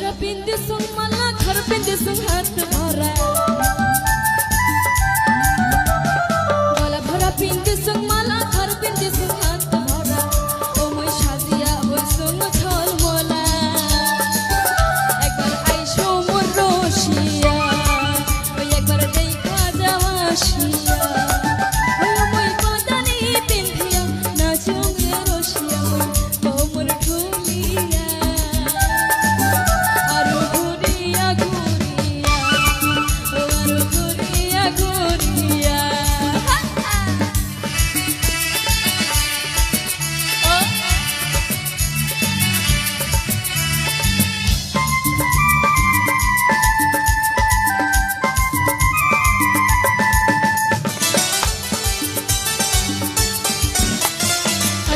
Harapin disung malah, harapin disung hati orang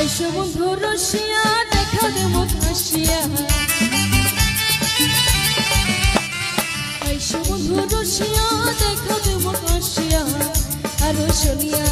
আইসো বন্ধু রসিয়া দেখা দে মুখ হাসিয়া আইসো বন্ধু রসিয়া দেখা দে মুখ আর শুনিয়া